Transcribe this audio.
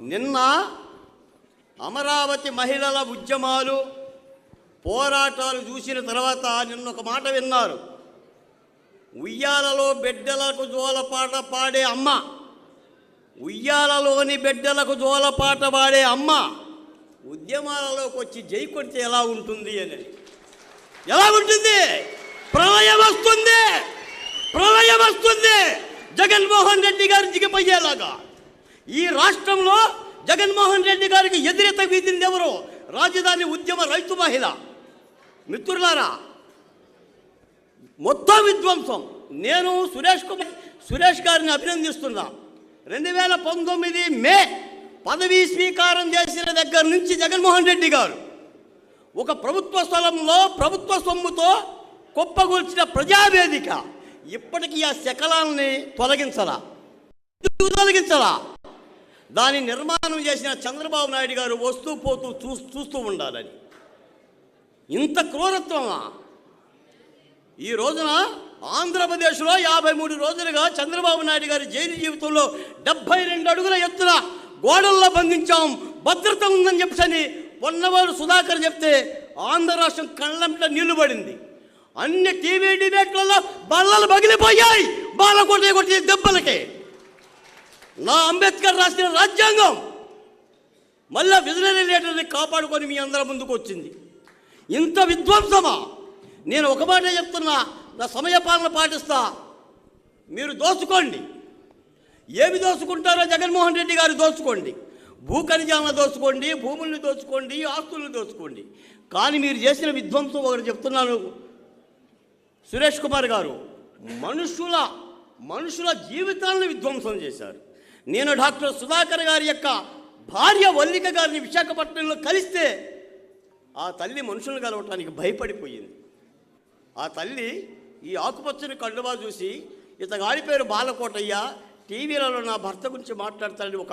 నిన్న అమరావతి మహిళల ఉద్యమాలు పోరాటాలు చూసిన తర్వాత నిన్న ఒక మాట విన్నారు. ఉయ్యాలలో బిడ్డలకు జోలపాట పాడే అమ్మ. ఉయ్యాలలోని బిడ్డలకు జోలపాట పాడే అమ్మ. ఉద్యమాలలోకి వచ్చి జై కొడితే ఎలా ఉంటుంది అని. ఎలా ఉంటుంది? ప్రళయం వస్తుంది. ప్రళయం వస్తుంది. జగన్మోహన్ రెడ్డి గారు దిగిపోయేలాగా. ఈ రాష్ట్రంలో జగన్మోహన్ రెడ్డి గారికి ఎదురెత వీధింది ఎవరు? రాజధాని ఉద్యమ రైతు మహిళ. మిత్రులారా మొత్తం విధ్వంసం. నేను సురేష్ కుమార్ సురేష్ గారిని అభినందిస్తున్నా. రెండు వేల పంతొమ్మిది మే పదవీ స్వీకారం చేసిన దగ్గర నుంచి జగన్మోహన్ రెడ్డి గారు ఒక ప్రభుత్వ స్థలంలో ప్రభుత్వ సొమ్ముతో కుప్పగొల్చిన ప్రజావేదిక ఇప్పటికీ ఆ శకలాన్ని తొలగించరా తొలగించరా దాని నిర్మాణం చేసిన చంద్రబాబు నాయుడు గారు వస్తూ పోతూ చూ చూస్తూ ఉండాలని. ఇంత క్రూరత్వమా? ఈ రోజున ఆంధ్రప్రదేశ్లో యాభై మూడు రోజులుగా చంద్రబాబు నాయుడు గారి జైలు జీవితంలో డెబ్బై రెండు అడుగుల ఎత్తున గోడల్లో బంధించాం. భద్రత ఉందని చెప్పని పొన్నవారు సుధాకర్ చెప్తే ఆంధ్ర రాష్ట్రం కళ్ళంట నిలబడింది అన్ని టీవీ డిబేట్లలో బల్లలు పగిలిపోయాయి. బాల కొట్టే కొట్టే దెబ్బలకే. నా అంబేద్కర్ రాసిన రాజ్యాంగం మళ్ళా విజనరీ లీడర్ని కాపాడుకొని మీ అందరి ముందుకు వచ్చింది. ఇంత విధ్వంసమా? నేను ఒక మాట చెప్తున్నా నా సమయపాలన పాటిస్తా. మీరు దోచుకోండి. ఏమి దోచుకుంటారో జగన్మోహన్ రెడ్డి గారు దోచుకోండి. భూ ఖనిజాలను దోచుకోండి భూముల్ని దోచుకోండి ఆస్తుల్ని దోచుకోండి. కానీ మీరు చేసిన విధ్వంసం ఒకటి చెప్తున్నాను. సురేష్ కుమార్ గారు మనుషుల మనుషుల జీవితాలను విధ్వంసం చేశారు. నేను డాక్టర్ సుధాకర్ గారి యొక్క భార్య వల్లిక గారిని విశాఖపట్నంలో కలిస్తే ఆ తల్లి మనుషులను కలవటానికి భయపడిపోయింది. ఆ తల్లి ఈ ఆకుపచ్చని కళ్ళుబా చూసి ఇతగాడి పేరు బాలకోటయ్య టీవీలలో నా భర్త గురించి మాట్లాడతాడని ఒక